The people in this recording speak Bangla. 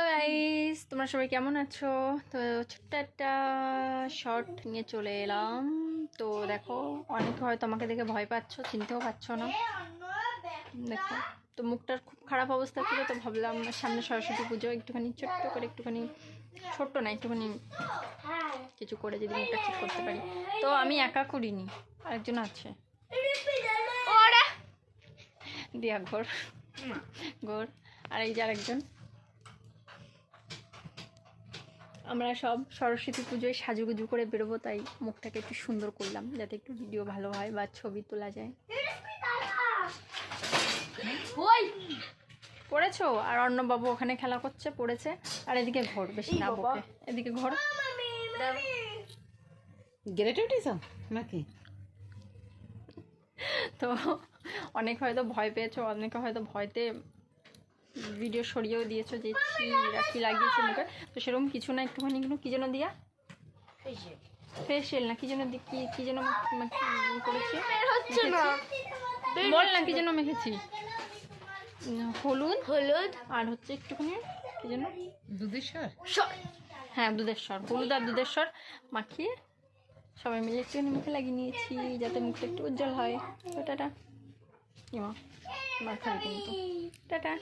হ্যালো গাইস তোমরা সবাই কেমন আছো? তো ছোট্ট একটা শর্ট নিয়ে চলে এলাম। তো দেখো অনেকে হয়তো আমাকে দেখে ভয় পাচ্ছ চিনতেও পারছ না। দেখো তো মুখটার খুব খারাপ অবস্থা ছিল তো ভাবলাম সামনে সরস্বতী পুজো একটুখানি ছোট্ট করে একটুখানি ছোট্ট না একটুখানি কিছু করে যদি মুখটা ঠিক করতে পারি। তো আমি একা করিনি আরেকজন আছে। দিয়া ঘোর। ঘোর। আর এই যে আরেকজন। আমরা সব সরস্বতী পুজোয় সাজুগুজু করে বেরোবো তাই মুখটাকে একটু সুন্দর করলাম যাতে একটু ভিডিও ভালো হয় বা ছবি তোলা যায়। পড়েছো? আর অর্ণবাবু ওখানে খেলা করছে পড়েছে। আর এদিকে ঘোর বেশি না বকে এদিকে ঘোর। গেরেটে উঠেছ নাকি? তো অনেক হয়তো ভয় পেয়েছ অনেকে হয়তো ভয়তে ভিডিও সরিয়েও দিয়েছ যে কি লাগিয়েছে মুখে। তো সেরকম কিছু না একটুখানি কিন্তু কি যেন দিয়া? ফেসিয়াল না কি যেন দি- কি কি যেন করেছি? বল না কি যেন মেখেছি? হলুদ। হলুদ। আর হচ্ছে একটুখানি কি যেন? দুধেশ্বর? হ্যাঁ দুধেশ্বর। হলুদ আর দুধেশ্বর মাখিয়ে সবাই মিলে একটুখানি মুখে লাগিয়ে নিয়েছি যাতে মুখটা একটু উজ্জ্বল হয়। তো টাটা। ইমা। মাখাবি কিন্তু। টাটা।